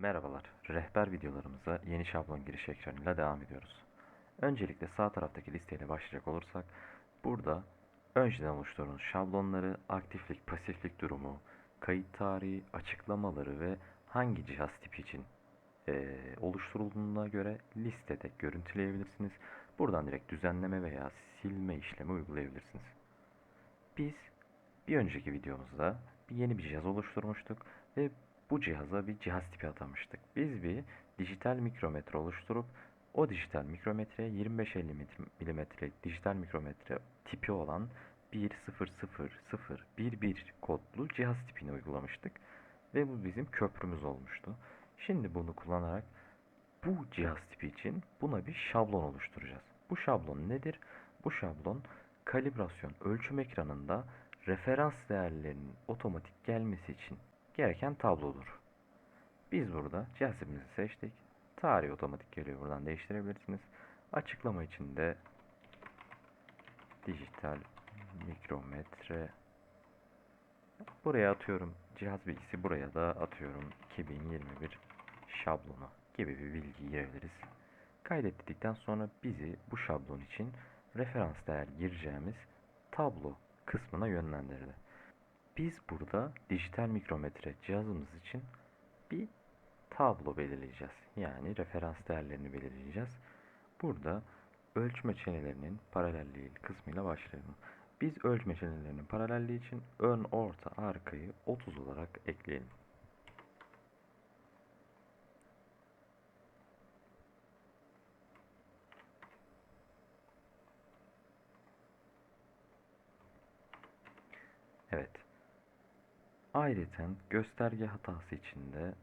Merhabalar, rehber videolarımıza yeni şablon giriş ekranıyla devam ediyoruz. Öncelikle sağ taraftaki listeyle başlayacak olursak, burada önceden oluşturduğunuz şablonları, aktiflik, pasiflik durumu, kayıt tarihi, açıklamaları ve hangi cihaz tipi için eee, oluşturulduğuna göre listede görüntüleyebilirsiniz. Buradan direkt düzenleme veya silme işlemi uygulayabilirsiniz. Biz bir önceki videomuzda yeni bir cihaz oluşturmuştuk ve bu cihaza bir cihaz tipi atamıştık. Biz bir dijital mikrometre oluşturup o dijital mikrometreye 25-50 milimetre dijital mikrometre tipi olan 1000011 kodlu cihaz tipini uygulamıştık ve bu bizim köprümüz olmuştu. Şimdi bunu kullanarak bu cihaz tipi için buna bir şablon oluşturacağız. Bu şablon nedir? Bu şablon kalibrasyon ölçüm ekranında referans değerlerinin otomatik gelmesi için gereken tablodur. Biz burada tipimizi seçtik. Tarih otomatik geliyor. Buradan değiştirebilirsiniz. Açıklama için de dijital mikrometre buraya atıyorum. Cihaz bilgisi buraya da atıyorum. 2021 şablonu gibi bir bilgi girebiliriz. Kaydettikten sonra bizi bu şablon için referans değer gireceğimiz tablo kısmına yönlendirdi. Biz burada dijital mikrometre cihazımız için bir tablo belirleyeceğiz. Yani referans değerlerini belirleyeceğiz. Burada ölçme çenelerinin paralelliği kısmıyla başlayalım. Biz ölçme çenelerinin paralelliği için ön, orta, arkayı 30 olarak ekleyelim. Evet. Ayrıca gösterge hatası içinde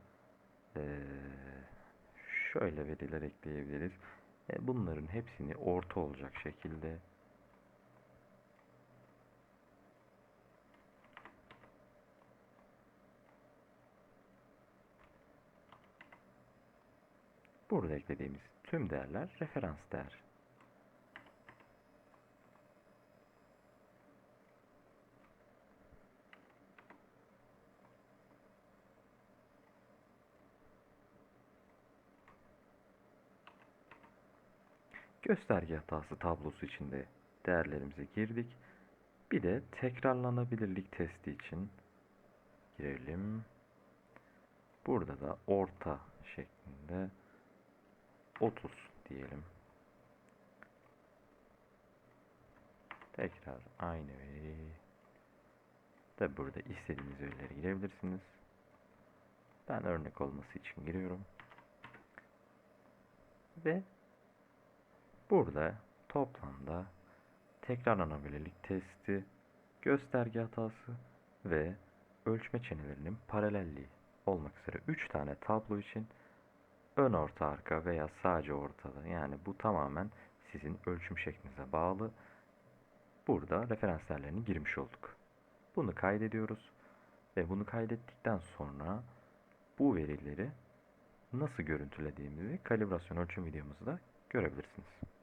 şöyle veriler ekleyebiliriz. E, bunların hepsini orta olacak şekilde burada eklediğimiz tüm değerler referans değer. Gösterge hatası tablosu içinde değerlerimize girdik. Bir de tekrarlanabilirlik testi için girelim. Burada da orta şeklinde 30 diyelim. Tekrar aynı veri. Da burada istediğiniz verileri girebilirsiniz. Ben örnek olması için giriyorum. Ve Burada toplamda tekrarlanabilirlik testi, gösterge hatası ve ölçme çenelerinin paralelliği olmak üzere 3 tane tablo için ön orta arka veya sadece ortada yani bu tamamen sizin ölçüm şeklinize bağlı. Burada referans değerlerini girmiş olduk. Bunu kaydediyoruz ve bunu kaydettikten sonra bu verileri nasıl görüntülediğimizi kalibrasyon ölçüm videomuzda görebilirsiniz.